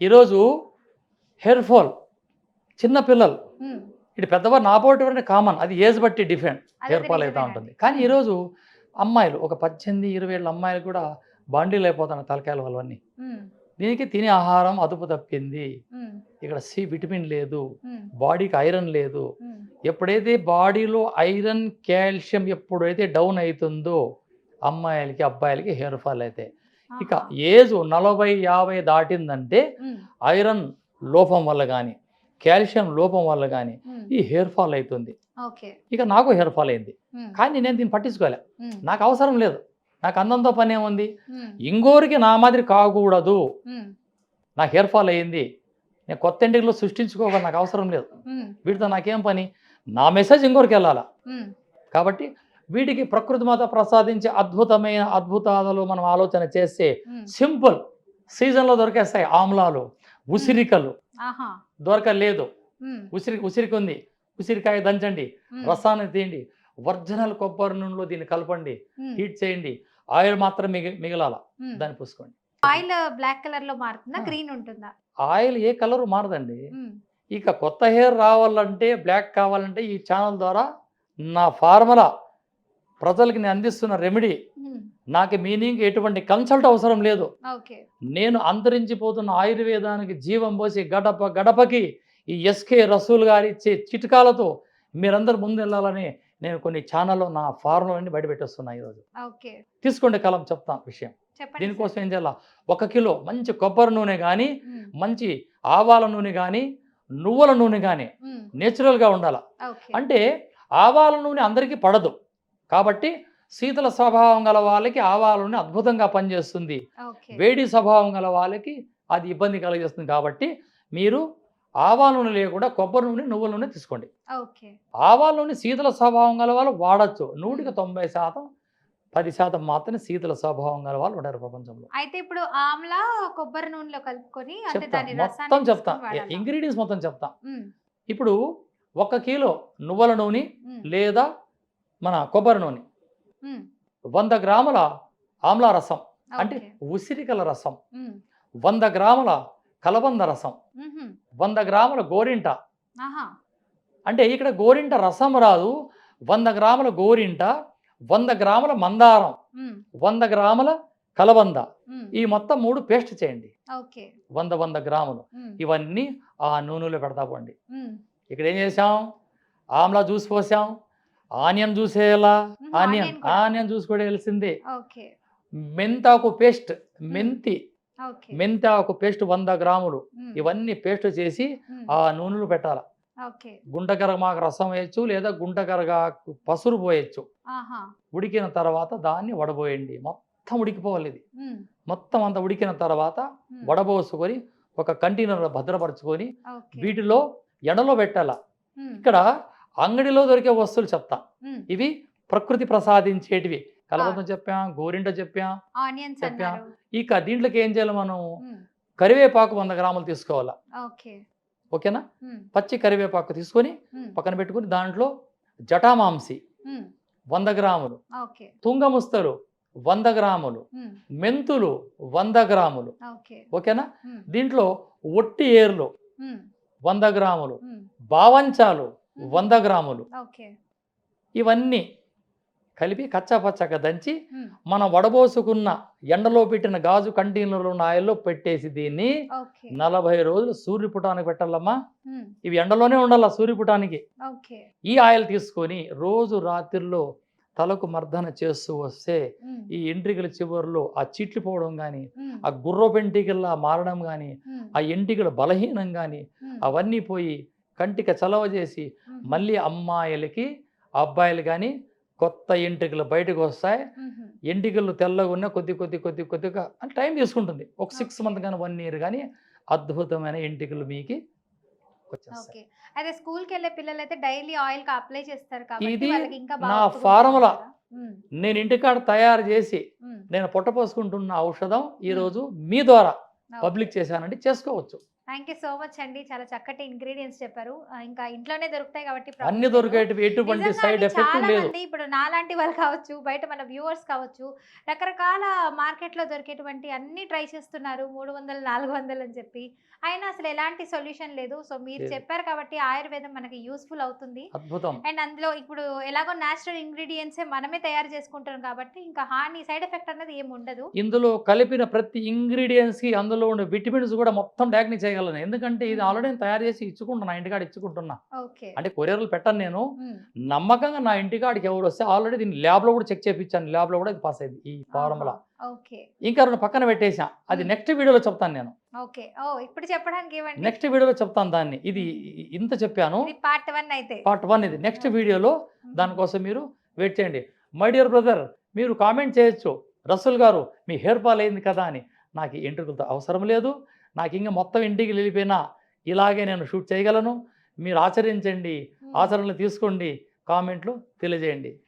ఈరోజు hair fall చిన్న పిల్లలు. ఇటు పెద్దవారు నా పోటీ కామన్. అది ఏజ్ బట్టి డిఫరెంట్. హెయిర్ ఫాల్ అవుతూ. ఉంటుంది. కానీ ఈరోజు అమ్మాయిలు ఒక పద్దెనిమిది ఇరవై ఏళ్ళ అమ్మాయిలు కూడా బాండీలు అయిపోతున్నారు తలకాయలు వాళ్ళవన్నీ ఉమ్, దీనికి తినే ఆహారం అదుపు తప్పింది. ఇక్కడ సి విటమిన్ లేదు. బాడీకి ఐరన్ లేదు. ఎప్పుడైతే బాడీలో ఐరన్ కాల్షియం ఎప్పుడైతే డౌన్ అవుతుందో అమ్మాయిలకి అబ్బాయిలకి హెయిర్ ఫాల్ అయితే. ఇక. ఏజ్ నలభై యాభై దాటిందంటే ఐరన్ లోపం వల్ల కానీ కాల్షియం లోపం వల్ల కానీ. ఈ హెయిర్ ఫాల్ అవుతుంది ఇక నాకు హెయిర్ ఫాల్ అయింది. కానీ నేను దీన్ని పట్టించుకోలే. నాకు అవసరం లేదు. నాకు అందంతో పని ఏముంది ఇంకోరికి నా మాదిరి కాకూడదు. నాకు హెయిర్ ఫాల్ అయ్యింది నేను కొత్త ఇంటిలో సృష్టించుకోవాలి నాకు అవసరం లేదు. వీటితో నాకేం పని? నా మెసేజ్ ఇంకోరికి వెళ్ళాలా. కాబట్టి వీటికి ప్రకృతి మాత ప్రసాదించే అద్భుతమైన అద్భుతాలు మనం ఆలోచన చేస్తే. సింపుల్. సీజన్లో దొరికేస్తాయి ఆమ్లాలు ఉసిరికలు. దొరకలేదు. ఉసిరి ఉసిరికి ఉంది ఉసిరికాయ దంచండి రసాన్ని తీయండి ఒరిజినల్ కొబ్బరి నూనెలో దీన్ని కలపండి హీట్ చేయండి ఆయిల్ మాత్రం మిగి మిగలాల. దాన్ని పూసుకోండి. ఆయిల్ బ్లాక్ కలర్లో మారుతుందా. గ్రీన్ ఉంటుందా? ఆయిల్ ఏ కలర్ మారదండి. ఇక కొత్త హెయిర్ రావాలంటే బ్లాక్ కావాలంటే ఈ ఛానల్ ద్వారా నా ఫార్ములా ప్రజలకి నేను అందిస్తున్న రెమెడీ ఉమ్. నాకు మీనింగ్ ఎటువంటి కన్సల్ట్ అవసరం లేదు. నేను అంతరించిపోతున్న ఆయుర్వేదానికి జీవం పోసి గడప గడపకి ఈ ఎస్కే రసూల్ గారు ఇచ్చే చిట్కాలతో మీరందరూ ముందు వెళ్ళాలని నేను కొన్ని ఛానల్లో నా ఫార్ములాన్ని బయట పెట్టేస్తున్నా ఈరోజు. తీసుకోండి కలం చెప్తాను విషయం. దీనికోసం. ఏం చేయాలా? ఒక కిలో మంచి కొబ్బరి నూనె కానీ ఉమ్, మంచి ఆవాల నూనె కానీ నువ్వుల నూనె కానీ నేచురల్గా ఉండాలి? అంటే ఆవాల నూనె అందరికీ పడదు. కాబట్టి శీతల స్వభావం గల వాళ్ళకి ఆవాల నూనె అద్భుతంగా పనిచేస్తుంది. వేడి స్వభావం గల వాళ్ళకి అది ఇబ్బంది కలిగిస్తుంది కాబట్టి మీరు ఆవాల నూనె లేకుండా కొబ్బరి నూనె నువ్వుల నూనె తీసుకోండి. ఆవాల నూనె శీతల స్వభావం గల వాళ్ళు వాడచ్చు. నూటికి తొంభై శాతం పది శాతం మాత్రమే శీతల స్వభావం గల వాళ్ళు ఉంటారు ప్రపంచంలో. అయితే ఇప్పుడు ఆమ్లా కొబ్బరి నూనెలో కలుపుకొని మొత్తం చెప్తా? ఇంగ్రీడియంట్స్ మొత్తం చెప్తా. ఇప్పుడు ఒక కిలో నువ్వుల నూనె లేదా మన కొబ్బరి నూనె వంద గ్రాముల ఆమ్లా రసం. అంటే. ఉసిరికల రసం. వంద గ్రాముల కలబంద రసం. వంద గ్రాముల గోరింట. అంటే ఇక్కడ గోరింట రసం రాదు. వంద గ్రాముల గోరింట వంద గ్రాముల మందారం వంద గ్రాముల కలబంద. ఈ మొత్తం మూడు పేస్ట్ చేయండి. ఓకే. వంద వంద గ్రాములు. ఇవన్నీ ఆ నూనెలో పెడతా పోండి. ఇక్కడ ఏం చేసాం? ఆమ్లా జ్యూస్ పోసాం. Onion hmm, onion onion juice కూడా ఓకే. మెంతాకు పేస్ట్ మెంతి. మెంతాకు పేస్ట్ వంద గ్రాములు. ఇవన్నీ పేస్ట్ చేసి ఆ నూనెలో పెట్టాలి. గుంటకరమాకు రసం వేయచ్చు లేదా గుంటకరగాకు పసురు పోయచ్చు. ఉడికిన తర్వాత దాన్ని వడబోయండి. మొత్తం ఉడికిపోవాలి ఇది. మొత్తం అంత ఉడికిన తర్వాత వడబోసుకొని ఒక కంటైనర్లో భద్రపరచుకొని వీటిలో ఎండలో పెట్టాల. ఇక్కడ అంగడిలో దొరికే వస్తువులు చెప్తా. ఇవి ప్రకృతి ప్రసాదించేటివి. కలబంద చెప్పాం గోరింట చెప్పాం చెప్పా. ఇక దీంట్లోకి ఏం చేయాలి మనం? కరివేపాకు వంద గ్రాములు తీసుకోవాలా? ఓకే. ఓకేనా? పచ్చి కరివేపాకు తీసుకొని పక్కన పెట్టుకొని దాంట్లో జటామాంసి వంద గ్రాములు తుంగముస్తలు వంద గ్రాములు మెంతులు వంద గ్రాములు. ఓకే. ఓకేనా? దీంట్లో ఒట్టి ఏర్లు వంద గ్రాములు బావంచాలు వంద గ్రాములు. ఇవన్నీ కలిపి కచ్చాపచ్చగా దంచి మనం వడబోసుకున్న ఎండలో పెట్టిన గాజు కంటైనర్లో ఉన్న ఆయిల్లో పెట్టేసి దీన్ని నలభై రోజులు సూర్యపుటానికి పెట్టాలమ్మా. ఇవి ఎండలోనే ఉండాలి సూర్యపుటానికి? ఈ ఆయిల్ తీసుకొని రోజు రాత్రిలో తలకు మర్దన చేస్తూ వస్తే ఈ ఎంట్రికల చివరిలో ఆ చిట్లిపోవడం కానీ ఉమ్, ఆ గుర్రపు ఎంటికల్లా మారడం కానీ ఆ ఎంటికలు బలహీనం కానీ అవన్నీ పోయి కంటికి చలవ చేసి మళ్ళీ అమ్మాయిలకి అబ్బాయిలు కానీ కొత్త ఎంట్రికలు బయటకు వస్తాయి. ఎంటికలు తెల్లగా ఉన్న కొద్ది కొద్ది కొద్ది కొద్దిగా టైం తీసుకుంటుంది. ఒక సిక్స్. మంత్ కానీ వన్ ఇయర్ కానీ అద్భుతమైన ఎంటికలు మీకు వచ్చేస్తాయి. అయితే స్కూల్కి వెళ్ళే పిల్లలు అయితే డైలీ ఆయిల్కి అప్లై చేస్తారు ఇది నా ఫార్ములా. నేను ఇంటికాడ తయారు చేసి నేను పొట్టపోసుకుంటున్న ఔషధం ఈరోజు మీ ద్వారా. పబ్లిక్ చేశానండి చేసుకోవచ్చు. థ్యాంక్ యూ సో మచ్ అండి. చాలా చక్కటి ఇంగ్రీడియంట్స్ చెప్పారు. ఇంకా ఇంట్లోనే దొరుకుతాయి కాబట్టి అన్ని. దొరికేటివి ఎటువంటి సైడ్ ఎఫెక్ట్ లేదు. ఇప్పుడు నాలాంటి వాళ్ళు కావచ్చు బయట మన వ్యూవర్స్ కావచ్చు రకరకాల మార్కెట్లో దొరికేటువంటి అన్ని ట్రై చేస్తున్నారు. మూడు వందలు నాలుగు వందలు అని చెప్పి. అయినా అసలు ఎలాంటి సొల్యూషన్ లేదు. సో మీరు. చెప్పారు కాబట్టి ఆయుర్వేదం మనకి యూస్ఫుల్ అవుతుంది. అద్భుతం. అండ్ అందులో ఇప్పుడు ఎలాగో న్యాచురల్ ఇంగ్రీడియంట్సే మనమే తయారు చేసుకుంటాం కాబట్టి ఇంకా హాని సైడ్ ఎఫెక్ట్ అన్నది ఏమి ఉండదు. ఇందులో కలిపిన ప్రతి ఇంగ్రీడియంట్స్కి అందులో ఉండే విటమిన్స్ కూడా మొత్తం డయాగ్ని చేయగలను. ఎందుకంటే ఇది. ఆల్రెడీ నేను తయారు చేసి ఇచ్చుకుంటున్నా ఇంటికాడ ఇచ్చుకుంటున్నా. అంటే కొరియర్లు పెట్టను నేను. నమ్మకంగా నా ఇంటికాడికి ఎవరు వస్తే ఆల్రెడీ దీన్ని ల్యాబ్లో కూడా చెక్ చేయించాను ల్యాబ్లో కూడా ఇది పాస్ అయింది ఈ ఫార్ములా. ఇంకా రెండు పక్కన పెట్టేసా అది. నెక్స్ట్ వీడియోలో చెప్తాను నేను. ఇప్పుడు చెప్పడానికి నెక్స్ట్ వీడియోలో చెప్తాను దాన్ని. ఇది ఇంత చెప్పాను. పార్ట్ వన్ అయితే. పార్ట్ వన్ ఇది. నెక్స్ట్. వీడియోలో. దానికోసం మీరు వెయిట్ చేయండి. మై డియర్ బ్రదర్ మీరు కామెంట్ చేయొచ్చు. రసూల్ గారు మీ హెయిర్ ఫాల్ అయింది కదా అని. నాకు ఎంట్రుకలతో అవసరం లేదు. నాకు ఇంకా మొత్తం ఇంటికి వెళ్ళిపోయినా ఇలాగే నేను షూట్ చేయగలను. మీరు ఆచరించండి. ఆచరణలు తీసుకోండి. కామెంట్లు తెలియజేయండి.